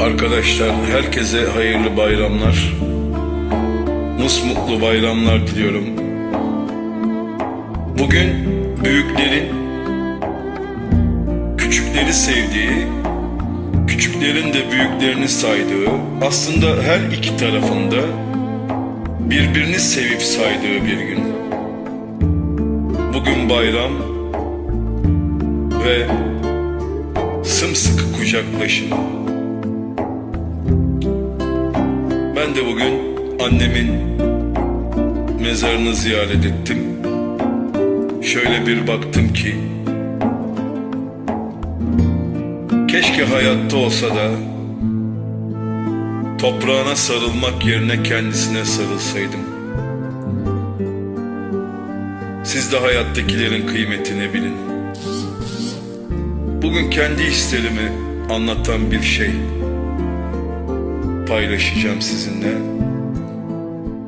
Arkadaşlar herkese hayırlı bayramlar. Musmutlu bayramlar diliyorum. Bugün büyüklerin küçükleri sevdiği, küçüklerin de büyüklerini saydığı, aslında her iki tarafında birbirini sevip saydığı bir gün. Bugün bayram ve sımsıkı kucaklaşın. Ben de bugün annemin mezarını ziyaret ettim. Şöyle bir baktım ki keşke hayatta olsa da toprağına sarılmak yerine kendisine sarılsaydım. Siz de hayattakilerin kıymetini bilin. Bugün kendi hislerimi anlatan bir şey paylaşacağım sizinle.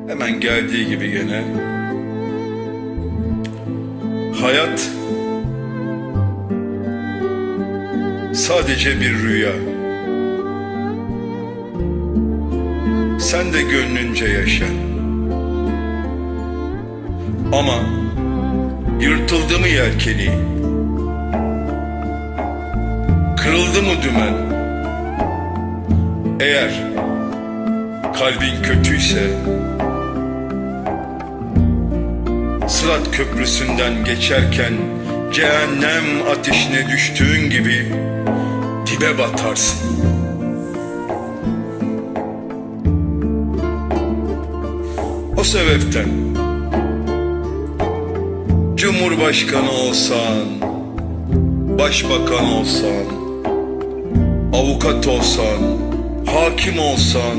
Hemen geldiği gibi gene. Hayat sadece bir rüya. Sen de gönlünce yaşa. Ama yırtıldı mı yelkeni? Kırıldı mı dümen? Eğer kalbin kötüyse Sırat köprüsünden geçerken cehennem ateşine düştüğün gibi dibe batarsın. O sebepten Cumhurbaşkanı olsan, başbakan olsan, avukat olsan, hakim olsan,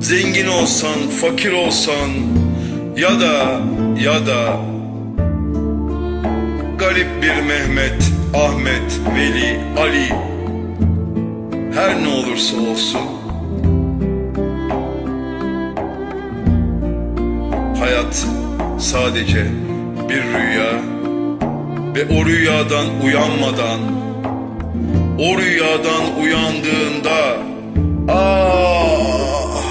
zengin olsan, fakir olsan ya da ya da garip bir Mehmet, Ahmet, Veli, Ali her ne olursa olsun hayat sadece bir rüya ve o rüyadan uyanmadan o rüyadan uyandığında ah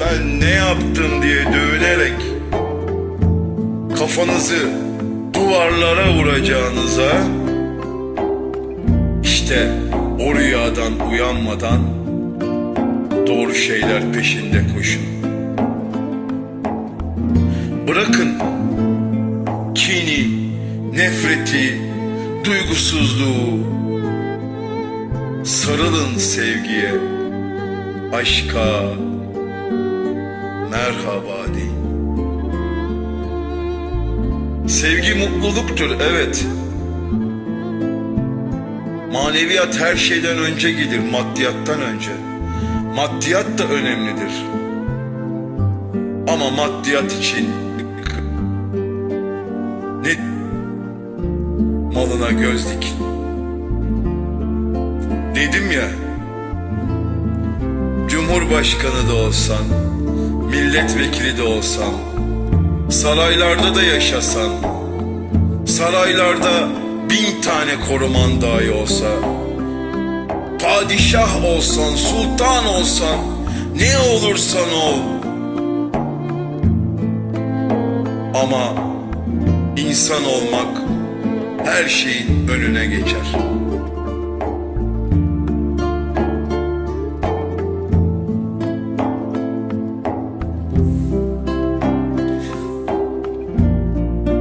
ben ne yaptım diye dövülerek kafanızı duvarlara vuracağınıza işte o rüyadan uyanmadan doğru şeyler peşinde koşun. Bırakın kini, nefreti, duygusuzluğu, Sarılın sevgiye, aşka, merhaba deyin. Sevgi mutluluktur, evet. Maneviyat her şeyden önce gelir, maddiyattan önce. Maddiyat da önemlidir. Ama maddiyat için ne malına göz dikin. Dedim ya, Cumhurbaşkanı da olsan, milletvekili de olsan, saraylarda da yaşasan, saraylarda bin tane koruman dahi olsa, padişah olsan, sultan olsan, ne olursan ol. Ama insan olmak her şeyin önüne geçer.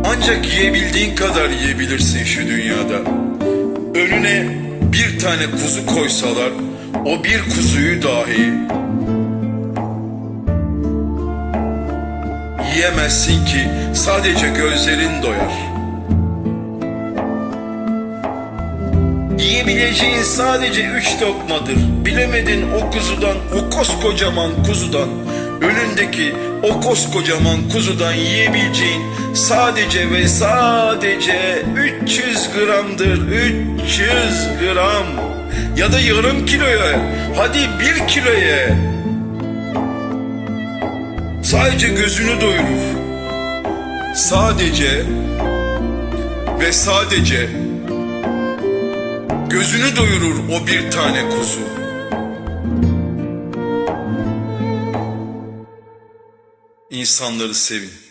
Ancak yiyebildiğin kadar yiyebilirsin şu dünyada. Önüne bir tane kuzu koysalar, o bir kuzuyu dahi yiyemezsin ki sadece gözlerin doyar. Yiyebileceğin sadece üç lokmadır. Bilemedin o kuzudan, o koskocaman kuzudan, önündeki o koskocaman kuzudan yiyebileceğin sadece ve sadece 300 gramdır. 300 gram. Ya da yarım kiloya, hadi bir kiloya. Sadece gözünü doyurur. sadece ve sadece gözünü doyurur o bir tane kuzu. İnsanları sevin.